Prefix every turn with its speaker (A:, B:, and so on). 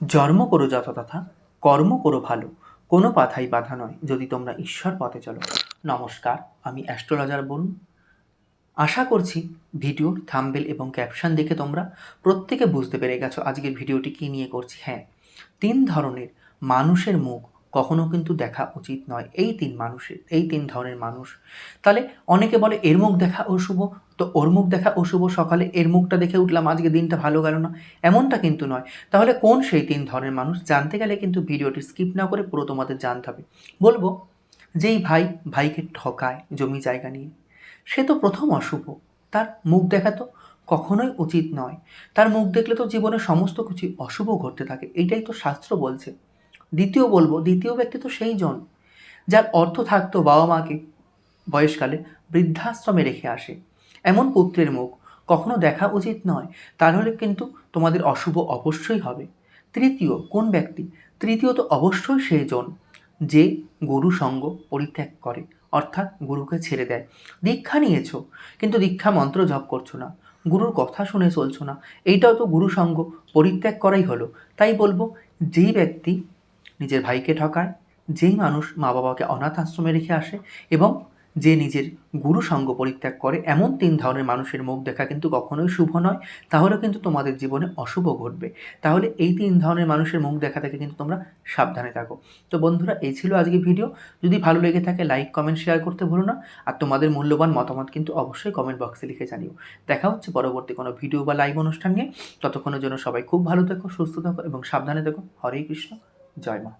A: জন্ম করো যথাতথা, কর্ম করো ভালো, কোনো পাথাই বাধা নয়, যদি তোমরা ঈশ্বর পথে চলো। নমস্কার, আমি অ্যাস্ট্রোলজার বলুন আশা করছি ভিডিওর থাম্বেল এবং ক্যাপশন দেখে তোমরা প্রত্যেকে বুঝতে পেরে গেছো আজকের ভিডিওটি কী নিয়ে করছি। হ্যাঁ তিন ধরনের মানুষের মুখ কখনো কিন্তু দেখা উচিত নয়। এই তিন মানুষের, এই তিন ধরনের মানুষ। তাহলে অনেকে বলে, এর মুখ দেখা অশুভ। তো ওর মুখ দেখা অশুভ সকালে এর মুখটা দেখে উঠলাম, আজকে দিনটা ভালো গেল না? এমনটা কিন্তু নয়। তাহলে কোন সেই তিন ধরনের মানুষ? জানতে গেলে কিন্তু ভিডিওটি স্কিপ না করে পুরো তোমাদের জানতে হবে। বলব, যেই ভাই ভাইকে ঠকায় জমি জায়গা নিয়ে, সে তো প্রথম অশুভ। তার মুখ দেখা তো কখনোই উচিত নয়। তার মুখ দেখলে তো জীবনে সমস্ত কিছু অশুভ ঘটতে থাকে। এইটাই তো শাস্ত্র বলছে। দ্বিতীয় বলব, দ্বিতীয় ব্যক্তি তো সেই জন যার অর্থ থাকতো বাবা মাকে বয়সকালে বৃদ্ধাশ্রমে রেখে আসে। এমন পুত্রের মুখ কখনো দেখা উচিত নয় তাহলে কিন্তু তোমাদের অশুভ অবশ্যই হবে। তৃতীয়, কোন ব্যক্তি? তৃতীয়ত অবশ্যই সেই জন যে গুরু সঙ্গ পরিত্যাগ করে, অর্থাৎ গুরুকে ছেড়ে দেয়। দীক্ষা নিয়েছ, কিন্তু দীক্ষা মন্ত্র জপ করছ না, গুরুর কথা শুনে চলছো না। এইটাও তো গুরু সঙ্গ পরিত্যাগ করাই হলো। তাই বলব, যেই ব্যক্তি নিজের ভাইকে ঠকায়, যেই মানুষ মা বাবাকে অনাথ আশ্রমে রেখে আসে এবং যে নিজের গুরু সঙ্গ পরিত্যাগ করে, এমন তিন ধরনের মানুষের মুখ দেখা কিন্তু কখনোই শুভ নয়। তাহলে কিন্তু তোমাদের জীবনে অশুভ ঘটবে। তাহলে এই তিন ধরনের মানুষের মুখ দেখা থেকে কিন্তু তোমরা সাবধানে থাকো। তো বন্ধুরা, এই ছিল আজকে ভিডিও। যদি ভালো লেগে থাকে, লাইক, কমেন্ট, শেয়ার করতে ভুলো না। আর তোমাদের মূল্যবান মতামত কিন্তু অবশ্যই কমেন্ট বক্সে লিখে জানিও। দেখা হচ্ছে পরবর্তী কোনো ভিডিও বা লাইভ অনুষ্ঠান নিয়ে। ততক্ষণের জন্য সবাই খুব ভালো থেকো, সুস্থ থাকো এবং সাবধানে থেকো। হরে কৃষ্ণ। জয় মা